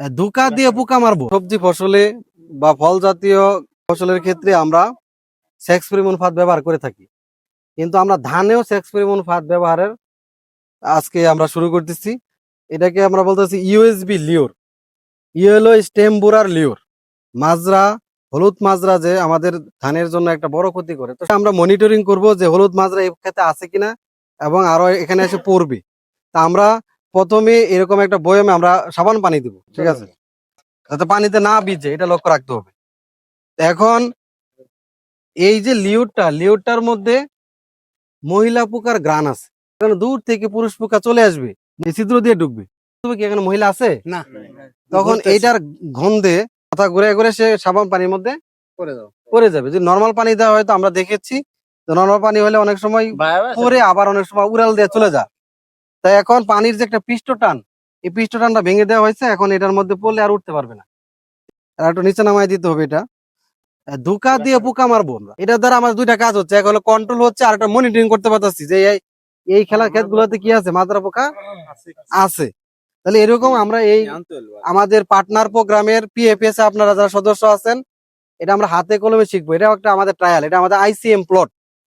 ধোকা দিয়ে পোকা মারবো। সবজি ফসলে বা ফল জাতীয় ফসলের ক্ষেত্রে আমরা সেক্স পরিমণ ফাঁদ ব্যবহার করে থাকি। কিন্তু আমরা ধানেও সেক্স পরিমণ ফাঁদ ব্যবহারের আজকে আমরা শুরু করতেছি। এটাকে আমরা বলতেছি ইউএসবি লিওর ইয়েলো স্টেম বুরার লিওর মাজরা হলুদ মাজরা যে আমাদের ধানের জন্য একটা বড় ক্ষতি করে। তো আমরা মনিটরিং করব যে হলুদ মাজরা এই ক্ষেত্রে আছে কিনা এবং আরও এখানে এসে পড়বে। তা আমরা প্রথমে এরকম একটা বয়মে আমরা সাবান পানি দিব ঠিক আছে? যাতে পানিতে না ভিজে এটা লক্ষ্য রাখতে হবে। এখন এই যে লিওরটা লিওরটার মধ্যে মহিলা পোকার গ্রান আছে। কারণ দূর থেকে পুরুষ পোকা চলে আসবে এই ছিদ্র দিয়ে ঢুকবে। তবে কি এখানে মহিলা আছে? না। তখন এইটার গন্ধে মাথা ঘুরে ঘুরে সে সাবান পানির মধ্যে পড়ে যাবে। যদি নর্মাল পানি দেওয়া হয়তো আমরা দেখেছি নর্মাল পানি হলে অনেক সময় পরে আবার অনেক সময় উড়াল দিয়ে চলে যায়। তাই এখন পানির যে একটা পৃষ্ঠ টান এই পৃষ্ঠ টানটা ভেঙে দেওয়া হয়েছে এখন এটার মধ্যে পড়লে আর উঠতে পারবে না। আর একটু নিচে নামাই দিতে হবে এটা। ধোঁকা দিয়ে পোকা মারবো আমরা। এটার দ্বারা আমার দুইটা কাজ হচ্ছে এক হলো কন্ট্রোল হচ্ছে আর একটা মনিটরিং করতে পারতেছি যে এই এই খেলার ক্ষেত গুলোতে কি আছে মাদ্রা পোকা আছে তাহলে এরকম আমরা এই আমাদের পার্টনার প্রোগ্রামের পিএফএস আপনারা যারা সদস্য আছেন এটা আমরা হাতে কলমে শিখব। এটা একটা আমাদের ট্রায়াল এটা আমাদের আইসিএম প্লট